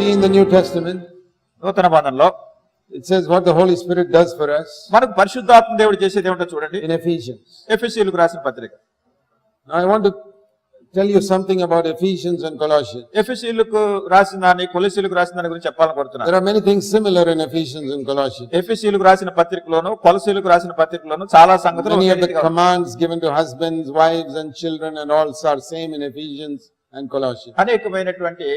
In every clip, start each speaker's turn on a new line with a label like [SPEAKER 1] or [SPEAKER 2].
[SPEAKER 1] See in the New Testament,
[SPEAKER 2] నూతన బంధంలో
[SPEAKER 1] it says what the Holy Spirit does for us
[SPEAKER 2] మనకు పరిశుద్ధాత్మ దేవుడు చేసేది ఏమిటో చూడండి
[SPEAKER 1] in Ephesians.
[SPEAKER 2] ఎఫ్ఎస్సీలకు రాసిన పత్రిక
[SPEAKER 1] Now I want to tell you something about Ephesians and Colossians.
[SPEAKER 2] ఎఫ్ఎస్సీలకు రాసిన దాన్ని కొలసీలకు రాసిన దాని గురించి చెప్పాలని కోరుతున్నాను
[SPEAKER 1] There are many things similar in Ephesians and Colossians.
[SPEAKER 2] ఎఫ్ఎస్సీలకు రాసిన పత్రికలోను కొలసీలకు రాసిన పత్రికలోను చాలా సంగతులు
[SPEAKER 1] Many
[SPEAKER 2] ఒకే
[SPEAKER 1] of the
[SPEAKER 2] రీతిగా ఉన్నాయి.
[SPEAKER 1] commands given to husbands, wives and children and all are same in Ephesians and Colossians.
[SPEAKER 2] అనేకమైనటువంటి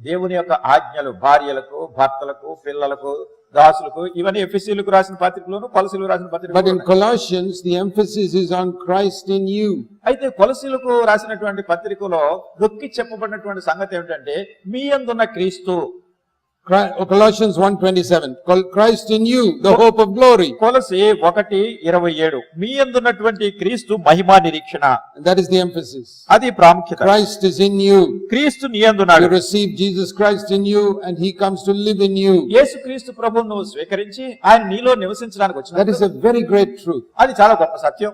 [SPEAKER 2] దేవుని యొక్క ఆజ్ఞలు భార్యలకు భర్తలకు పిల్లలకు దాసులకు ఇవన్నీ ఎఫ్ఎస్సీలకు రాసిన పత్రికలోను కొలసీలకు రాసిన
[SPEAKER 1] But in
[SPEAKER 2] పత్రికలు
[SPEAKER 1] Colossians, the emphasis is on Christ in you.
[SPEAKER 2] అయితే కొలసీలకు రాసినటువంటి పత్రికలో నొక్కి చెప్పబడినటువంటి సంగతి ఏమిటంటే మీ అందున్న
[SPEAKER 1] Kristu Colossians 1:27 Christ in you the hope of glory
[SPEAKER 2] కొలసియే 1:27 మీ యందున్నటువంటి క్రీస్తు మహిమా నిరీక్షణ?
[SPEAKER 1] దట్
[SPEAKER 2] అది ప్రాముఖ్యత.
[SPEAKER 1] క్రైస్ట్ ఇస్ ఇన్ యు
[SPEAKER 2] క్రీస్తు నీ యందున్నాడు
[SPEAKER 1] you receive Jesus Christ in you to live in you
[SPEAKER 2] Yesukristu స్వీకరించి ఆయన నీలో నివసించడానికి
[SPEAKER 1] వచ్చాడు వెరీ గ్రేట్ ట్రూత్
[SPEAKER 2] అది చాలా గొప్ప సత్యం.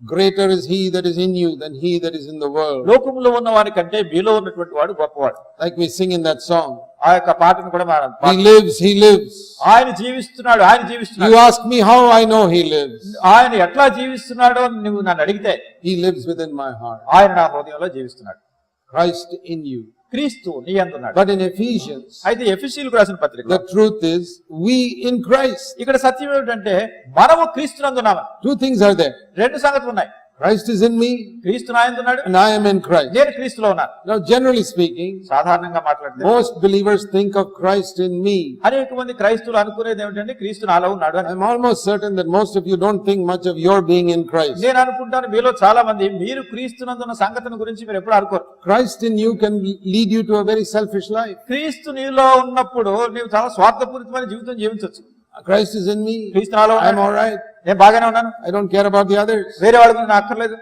[SPEAKER 1] Greater is he that is in you than he that is in the world.
[SPEAKER 2] లోకములో ఉన్న వారి కంటే మీలో ఉన్నటువంటి వాడు గొప్పవాడు
[SPEAKER 1] Like we sing in that song.
[SPEAKER 2] ఆ యొక్క పాటను కూడా మనం
[SPEAKER 1] He
[SPEAKER 2] పాడు-
[SPEAKER 1] lives, he lives.
[SPEAKER 2] ఆయన జీవిస్తున్నాడు ఆయన
[SPEAKER 1] You
[SPEAKER 2] జీవిస్తున్నాడు
[SPEAKER 1] ask me how I know he lives.
[SPEAKER 2] ఆయన ఎట్లా జీవిస్తున్నాడో అని నువ్వు నన్ను అడిగితే
[SPEAKER 1] He lives within my heart.
[SPEAKER 2] ఆయన నా హృదయంలో జీవిస్తున్నాడు
[SPEAKER 1] Christ in you.
[SPEAKER 2] క్రీస్తు నీ అందున్నాడు
[SPEAKER 1] But in Ephesians,
[SPEAKER 2] అయితే ఎఫ్ఎస్సీలకు రాసిన పత్రిక
[SPEAKER 1] the truth is we in Christ.
[SPEAKER 2] ఇక్కడ సత్యం ఏమిటంటే మనము క్రీస్తునందున్నాము
[SPEAKER 1] Two things are there.
[SPEAKER 2] రెండు సంగతులు ఉన్నాయి
[SPEAKER 1] Christ is in me
[SPEAKER 2] క్రీస్తు నాయందున్నాడు
[SPEAKER 1] and I am in Christ.
[SPEAKER 2] నేను క్రీస్తులో ఉన్నాను
[SPEAKER 1] Now generally speaking,
[SPEAKER 2] సాధారణంగా మాట్లాడితే
[SPEAKER 1] most believers think of Christ in me.
[SPEAKER 2] అనేక మంది క్రైస్తువులు అనుకునేది ఏమిటంటే క్రీస్తు నాలో ఉన్నాడు అని
[SPEAKER 1] I'm almost certain that most of you don't think much of your being in Christ.
[SPEAKER 2] నేను అనుకుంటాను మీలో చాలా మంది మీరు క్రీస్తునందున్న సంగతిని గురించి మీరు ఎప్పుడు అనుకోరు
[SPEAKER 1] Christ in you can lead you to a very selfish life.
[SPEAKER 2] క్రీస్తు నీలో ఉన్నప్పుడు నీవు చాలా స్వార్థపూరితమైన జీవితం జీవించవచ్చు
[SPEAKER 1] Christ is in me.
[SPEAKER 2] క్రీస్తు నాలో
[SPEAKER 1] I'm
[SPEAKER 2] ఉన్నాడు.
[SPEAKER 1] alright.
[SPEAKER 2] నేను బాగానే ఉన్నాను
[SPEAKER 1] I don't care about the others.
[SPEAKER 2] వేరే వాళ్ళ గురించి నాకు అక్కర్లేదు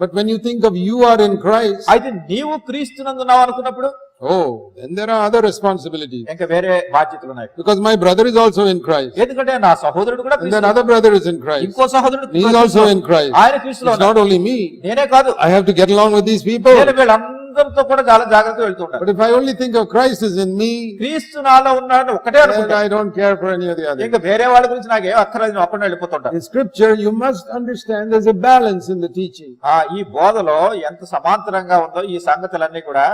[SPEAKER 1] But when you think of you are in Christ,
[SPEAKER 2] అయితే నీవు క్రీస్తునందున్నావు అనుకున్నప్పుడు
[SPEAKER 1] oh, then there are other responsibilities.
[SPEAKER 2] ఇంకా వేరే బాధ్యతలు ఉన్నాయి
[SPEAKER 1] Because my brother is also in Christ.
[SPEAKER 2] ఎందుకంటే నా సహోదరుడు కూడా
[SPEAKER 1] And that
[SPEAKER 2] క్రీస్తులో
[SPEAKER 1] other brother is in Christ.
[SPEAKER 2] ఇంకో సహోదరుడు
[SPEAKER 1] He is also in Christ.
[SPEAKER 2] ఆయన క్రీస్తులో
[SPEAKER 1] It's
[SPEAKER 2] ఉన్నాడు.
[SPEAKER 1] not only me.
[SPEAKER 2] నేనే కాదు
[SPEAKER 1] I have to get along with these people.
[SPEAKER 2] నేను వీళ్ళందరితో అందరితో కూడా చాలా జాగ్రత్తగా వెళ్తూ ఉంటారు
[SPEAKER 1] but if I only think of Christ is in me
[SPEAKER 2] Kristu నాలో ఉన్నాడు ఒకటే అనుకుంటా.
[SPEAKER 1] I don't care for any of
[SPEAKER 2] ఇంకా వేరే వాళ్ళ గురించి నాకు ఏం అక్కర్లేదు నేను అక్కడ వెళ్ళిపోతూ
[SPEAKER 1] ఉంటాను ఈ scripture you must understand there is a balance in the teaching
[SPEAKER 2] ఆ ఈ బోధలో ఎంత సమాంతరంగా ఉందో ఈ సంగతులన్నీ కూడా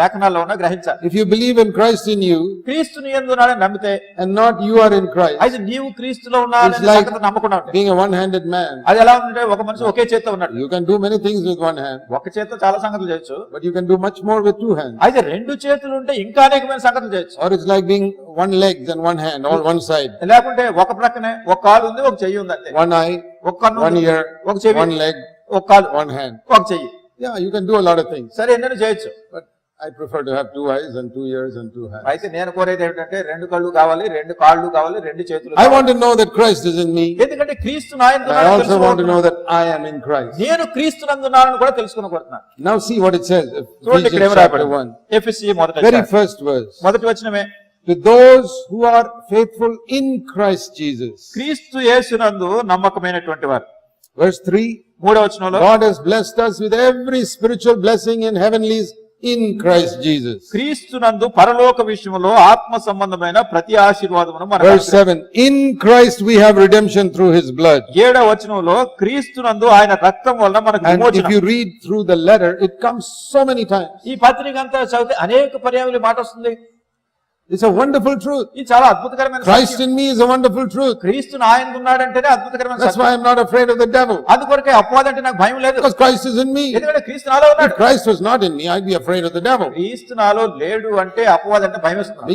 [SPEAKER 2] లేఖనాల్లో ఉన్న గ్రహించాలి.
[SPEAKER 1] If you believe in Christ in you
[SPEAKER 2] Kristu నీ యందు ఉన్నాడని నమ్మితే
[SPEAKER 1] and not you are in Christ
[SPEAKER 2] అది నీవు క్రీస్తులో
[SPEAKER 1] ఉన్నావు అనే
[SPEAKER 2] సంగతి నమ్మకుండా ఉంటే.
[SPEAKER 1] Being a one handed man
[SPEAKER 2] అది ఎలా ఉంటే ఒక మనిషి ఒకే చేత్తో ఉన్నాడు.
[SPEAKER 1] You can do many things with one hand
[SPEAKER 2] ఒక చేత్తో చాలా సంగతులు చేయొచ్చు.
[SPEAKER 1] But you can do much more with two hands.
[SPEAKER 2] అయితే రెండు చేతులు ఉంటే ఇంకా అనేకమైన సంగతులు చేయొచ్చు
[SPEAKER 1] Or it's like being one leg and one hand, or one side,
[SPEAKER 2] లేకుంటే ఒక ప్రక్కనే ఒక కాలు ఉంది ఒక చెయ్యి ఉంది అంతే
[SPEAKER 1] one eye,
[SPEAKER 2] ఒక కన్ను
[SPEAKER 1] one
[SPEAKER 2] ఉంది,
[SPEAKER 1] ear,
[SPEAKER 2] ఒక చెవి
[SPEAKER 1] one leg,
[SPEAKER 2] ఒక కాలు
[SPEAKER 1] one hand.
[SPEAKER 2] ఒక చెయ్యి
[SPEAKER 1] Yeah, you can do a lot of things,
[SPEAKER 2] సరే ఎన్నో చేయొచ్చు
[SPEAKER 1] but I prefer to have two eyes and two ears and two hands
[SPEAKER 2] అయితే నేను కోరేది ఏంటంటే రెండు కళ్ళు కావాలి రెండు కాళ్ళు కావాలి రెండు చేతులు
[SPEAKER 1] I want to know that Christ is in me
[SPEAKER 2] ఎందుకంటే క్రీస్తు నాయన
[SPEAKER 1] I also want to know that I am in Christ
[SPEAKER 2] నేను క్రీస్తు నందు ఉన్నానని కూడా తెలుసుకోవడం కోరుతున్నాను
[SPEAKER 1] now see what it says
[SPEAKER 2] చూడండి ఇక్కడ ఏమరాబడి
[SPEAKER 1] 1
[SPEAKER 2] ఎఫెసి మొదటి వెరీ
[SPEAKER 1] ఫస్ట్ వర్స్
[SPEAKER 2] మొదటి వచనమే.
[SPEAKER 1] To those who are faithful in Christ Jesus
[SPEAKER 2] Kristu యేసునందు నమ్మకమైనటువంటి వారు.
[SPEAKER 1] వర్స్ 3
[SPEAKER 2] మూడవ వచనంలో
[SPEAKER 1] God has us with every spiritual blessing in heavenlies in Christ Jesus
[SPEAKER 2] Kristu నందు పరలోక విషయంలో ఆత్మ సంబంధమైన ప్రతి ఆశీర్వాదమును మనం
[SPEAKER 1] verse in Christ we have redemption through his blood
[SPEAKER 2] ఏడవ వచనంలో క్రీస్తు నందు ఆయన రక్తం వలన మనకు
[SPEAKER 1] read through the letter it comes so many times
[SPEAKER 2] ఈ పత్రిక అంతా చదివితే అనేక పర్యాయాలు మాట వస్తుంది.
[SPEAKER 1] ఇట్స్ అ వండర్ఫుల్ ట్రూత్
[SPEAKER 2] ఇది చాలా అద్భుతకరమైన
[SPEAKER 1] Christ in me is a wonderful truth Kristu
[SPEAKER 2] నా
[SPEAKER 1] ఆయన ఉన్నాడు అంటే అద్భుతకరమైన దట్స్ అది కొరకే
[SPEAKER 2] అపవాద అంటే నాకు భయం లేదు.
[SPEAKER 1] Because Christ is in me
[SPEAKER 2] ఎందుకంటే క్రీస్తు నాలో ఉన్నాడు.
[SPEAKER 1] Christ not in me I be of the
[SPEAKER 2] క్రీస్తు నాలో లేడు అంటే అపవాద అంటే భయం వస్తుంది.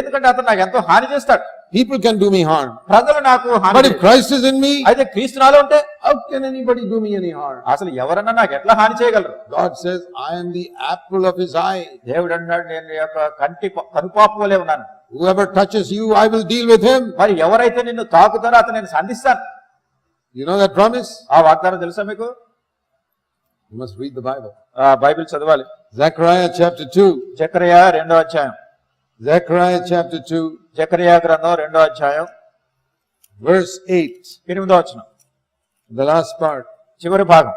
[SPEAKER 2] ఎందుకంటే అతను నాకు ఎంతో హాని చేస్తాడు.
[SPEAKER 1] People can do me harm.
[SPEAKER 2] ప్రజలు నాకు హాని
[SPEAKER 1] But if. Christ is in me,
[SPEAKER 2] అయితే క్రీస్తు నాలో ఉంటే
[SPEAKER 1] how can anybody do me any harm?
[SPEAKER 2] అసలు ఎవరన్నా నాకు ఎట్లా హాని చేయగలరు
[SPEAKER 1] God says, I am the apple of his eye.
[SPEAKER 2] దేవుడు అన్నాడు నేను నీ యొక్క కంటి ప- కనుపాపు వలె ఉన్నాను
[SPEAKER 1] Whoever touches you, I will deal with him.
[SPEAKER 2] మరి ఎవరైతే నిన్ను తాకుతారో అతను నేను సంధిస్తాను
[SPEAKER 1] You know that promise?
[SPEAKER 2] ఆ వాగ్దానం తెలుసా మీకు
[SPEAKER 1] You must read the Bible.
[SPEAKER 2] ఆ బైబిల్ చదవాలి
[SPEAKER 1] Zechariah chapter 2.
[SPEAKER 2] జకరియా రెండో అధ్యాయం
[SPEAKER 1] Zechariah chapter 2,
[SPEAKER 2] జకరియా గ్రంథం రెండో అధ్యాయం
[SPEAKER 1] verse 8.
[SPEAKER 2] ఎనిమిదో వచనం
[SPEAKER 1] The last part.
[SPEAKER 2] చివరి భాగం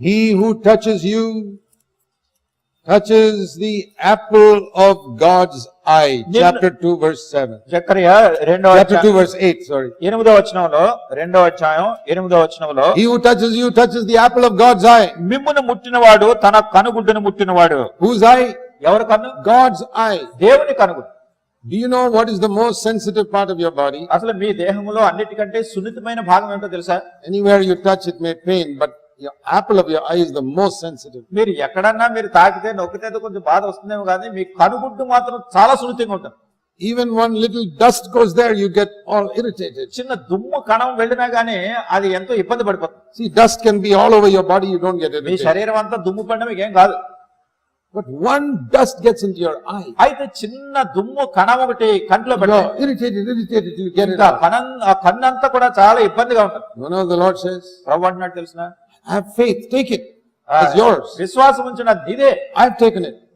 [SPEAKER 1] He who touches you touches the apple of God's eye. Chapter 2 verse 7.
[SPEAKER 2] జకర్య రెండో
[SPEAKER 1] Chapter
[SPEAKER 2] అధ్యాయం
[SPEAKER 1] 2 verse 8, sorry.
[SPEAKER 2] ఎనిమిదో వచనంలో రెండో అధ్యాయం ఎనిమిదో వచనంలో
[SPEAKER 1] He who touches you touches the apple of God's eye.
[SPEAKER 2] మిమ్మును ముట్టినవాడు తన కనుగుడ్డును ముట్టినవాడు
[SPEAKER 1] Whose eye?
[SPEAKER 2] ఎవరు కన్ను
[SPEAKER 1] God's eye.
[SPEAKER 2] దేవుని కనుగుడ్డు
[SPEAKER 1] Do you know what is the most sensitive part of your body?
[SPEAKER 2] అసలు మీ దేహంలో అన్నిటికంటే సున్నితమైన భాగం ఏంటో తెలుసా
[SPEAKER 1] Anywhere you touch it may pain, but your apple of your eye is the most sensitive.
[SPEAKER 2] మీరు ఎక్కడన్నా మీరు తాకితే నొక్కితే కొంచెం బాధ వస్తుందేమో కానీ మీ కనుగుడ్డు మాత్రం చాలా సున్నితంగా ఉంటుంది
[SPEAKER 1] Even one little dust goes there, you get all irritated.
[SPEAKER 2] చిన్న దుమ్ము కణం వెళ్ళినా గానీ అది ఎంతో ఇబ్బంది పడిపోతుంది
[SPEAKER 1] See, dust can be all over your body, you don't get
[SPEAKER 2] me
[SPEAKER 1] irritated.
[SPEAKER 2] శరీరం అంతా దుమ్ము మీకు ఏం కాదు
[SPEAKER 1] but one dust gets in your eye
[SPEAKER 2] అయితే చిన్న దుమ్ము కణం ఒకటి కంట్లో
[SPEAKER 1] పెట్టి ఇరిటేటెడ్
[SPEAKER 2] ఇరిటేటెడ్
[SPEAKER 1] ఆ
[SPEAKER 2] కణం ఆ కూడా చాలా ఇబ్బందిగా ఉంటుంది.
[SPEAKER 1] One of the Lord says
[SPEAKER 2] ప్రభు అంటున్నాడు తెలుసిన?
[SPEAKER 1] హావ్ ఫెయిత్
[SPEAKER 2] విశ్వాసం ఉంచిన
[SPEAKER 1] దిదే ఐ హావ్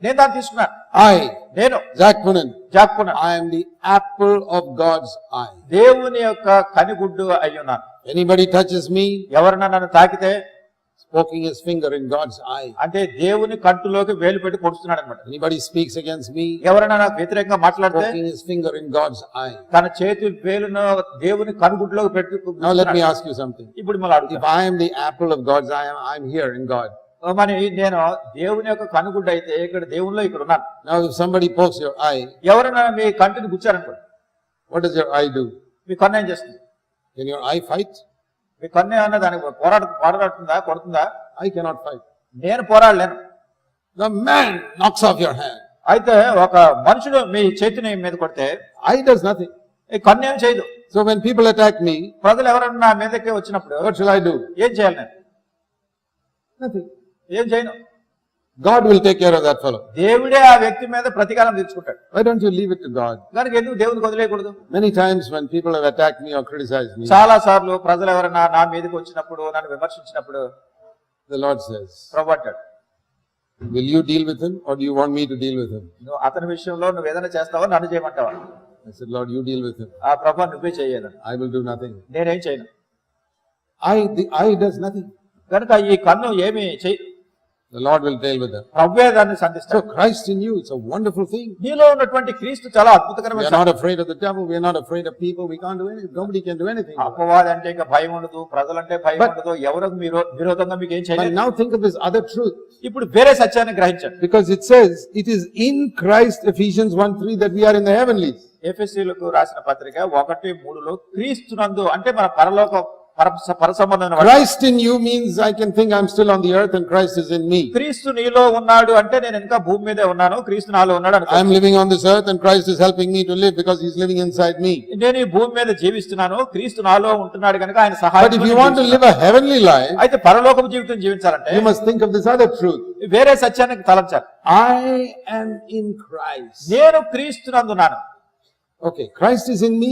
[SPEAKER 2] నేను దాన్ని తీసుకున్నాను.
[SPEAKER 1] ఐ
[SPEAKER 2] నేను
[SPEAKER 1] జాక్ కునన్
[SPEAKER 2] జాక్ కునన్
[SPEAKER 1] I am the apple of God's eye
[SPEAKER 2] దేవుని యొక్క కనిగుడ్డు అయ్యున్నాను.
[SPEAKER 1] ఎనీబడీ టచ్స్ మీ
[SPEAKER 2] ఎవరన్నా నన్ను తాకితే
[SPEAKER 1] poking his finger in God's eye.
[SPEAKER 2] అంటే దేవుని కంటులోకి వేలు పెట్టి పొడుస్తున్నాడు అనమాట
[SPEAKER 1] Anybody speaks against me,
[SPEAKER 2] ఎవరైనా నాకు వ్యతిరేకంగా మాట్లాడితే
[SPEAKER 1] poking his finger in God's eye.
[SPEAKER 2] తన చేతి వేలును దేవుని కనుగుడ్లోకి పెట్టి
[SPEAKER 1] Now let me ask you something.
[SPEAKER 2] ఇప్పుడు మళ్ళీ
[SPEAKER 1] If
[SPEAKER 2] అడుగుతా
[SPEAKER 1] I am the apple of God's eye, I'm here in God.
[SPEAKER 2] మరి నేను దేవుని యొక్క కనుగుడ్డు అయితే ఇక్కడ దేవునిలో ఇక్కడ ఉన్నాను
[SPEAKER 1] Now if somebody pokes your eye,
[SPEAKER 2] ఎవరైనా మీ కంటిని గుచ్చారనుకోండి
[SPEAKER 1] what does your eye do?
[SPEAKER 2] మీ కన్ను ఏం చేస్తుంది
[SPEAKER 1] Can your eye fight?
[SPEAKER 2] మీ కన్ను ఏమన్నా దానికి పోరాడు పోరాడుతుందా కొడుతుందా
[SPEAKER 1] I cannot fight.
[SPEAKER 2] నేను పోరాడలేను
[SPEAKER 1] The man knocks off your hand.
[SPEAKER 2] అయితే ఒక మనుషుడు మీ చేతిని మీద కొడితే
[SPEAKER 1] does nothing.
[SPEAKER 2] ఈ కన్ను ఏం చేయదు
[SPEAKER 1] So when people attack me,
[SPEAKER 2] ప్రజలు ఎవరన్నా నా మీదకి వచ్చినప్పుడు
[SPEAKER 1] what shall I do?
[SPEAKER 2] ఏం చేయాలి నేను
[SPEAKER 1] Nothing.
[SPEAKER 2] ఏం చేయను
[SPEAKER 1] God will take care of that fellow.
[SPEAKER 2] దేవుడే ఆ వ్యక్తి మీద ప్రతీకారం తీర్చుకుంటాడు
[SPEAKER 1] Why don't you leave it to God?
[SPEAKER 2] కనుక ఎందుకు దేవునికి వదిలేయకూడదు
[SPEAKER 1] Many times when people have attacked me or criticized me,
[SPEAKER 2] చాలా సార్లు ప్రజలు ఎవరైనా నా మీదకి వచ్చినప్పుడు నన్ను విమర్శించినప్పుడు
[SPEAKER 1] the Lord says,
[SPEAKER 2] ప్రభు అంటాడు
[SPEAKER 1] Will you deal with him or do you want me to deal with him?
[SPEAKER 2] నువ్వు అతని విషయంలో నువ్వు ఏదైనా చేస్తావో నన్ను చేయమంటావా
[SPEAKER 1] I said, Lord, you deal with him.
[SPEAKER 2] ఆ ప్రభు నువ్వే చేయదు
[SPEAKER 1] I will do nothing.
[SPEAKER 2] నేనేం చేయను
[SPEAKER 1] Eye, the eye does nothing.
[SPEAKER 2] కనుక ఈ కన్ను ఏమి చెయ్యి
[SPEAKER 1] The Lord will deal with them.
[SPEAKER 2] ప్రవ్వే దాన్ని
[SPEAKER 1] So
[SPEAKER 2] సంధిస్తాడు
[SPEAKER 1] Christ in you, it's a wonderful thing.
[SPEAKER 2] నీలో ఉన్నటువంటి క్రీస్తు చాలా
[SPEAKER 1] We
[SPEAKER 2] అద్భుతకరమైన
[SPEAKER 1] are not afraid of the devil. We are not afraid of people. We can't do anything. Nobody can do anything.
[SPEAKER 2] అపవాది అంటే ఇంకా భయం ఉండదు ప్రజలంటే భయం
[SPEAKER 1] But-
[SPEAKER 2] ఉండదు ఎవరికి మీరు విరోధంగా మీకు ఏం
[SPEAKER 1] But
[SPEAKER 2] చేయలేదు
[SPEAKER 1] now think of this other truth.
[SPEAKER 2] ఇప్పుడు వేరే సత్యాన్ని గ్రహించండి
[SPEAKER 1] Because it says, it is in Christ, Ephesians 1 3, that we are in the heavenlies.
[SPEAKER 2] ఎఫ్ఎస్సీలకు రాసిన పత్రిక ఒకటి మూడులో క్రీస్తునందు అంటే మన పరలోక పర పరసంబంధమైన వాడు.
[SPEAKER 1] Christ in you means I can think I'm still on the earth and Christ is in me.
[SPEAKER 2] క్రీస్తు నీలో ఉన్నాడు అంటే నేను ఇంకా భూమి మీదే ఉన్నాను క్రీస్తు నాలో ఉన్నాడు అనుకో
[SPEAKER 1] I'm living on this earth and Christ is helping me to live because he's living inside me.
[SPEAKER 2] నేను ఈ భూమి మీద జీవిస్తున్నాను క్రీస్తు నాలో ఉంటున్నాడు కనుక ఆయన
[SPEAKER 1] But
[SPEAKER 2] సహాయం
[SPEAKER 1] if you want to live a heavenly life,
[SPEAKER 2] అయితే పరలోకపు జీవితం జీవించాలంటే
[SPEAKER 1] you must think of this other truth.
[SPEAKER 2] వేరే సత్యానికి తలంచాలి
[SPEAKER 1] I am in Christ.
[SPEAKER 2] నేను క్రీస్తునందున్నాను
[SPEAKER 1] Okay, Christ is in me.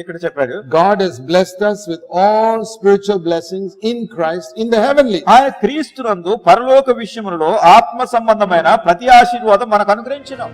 [SPEAKER 2] ఇక్కడ చెప్పాడు.
[SPEAKER 1] God has blessed us with all spiritual blessings in Christ in the heavenly
[SPEAKER 2] క్రీస్తు నందు పరలోక విషయములలో ఆత్మ సంబంధమైన ప్రతి ఆశీర్వాదం మనకు అనుగ్రహించినాం.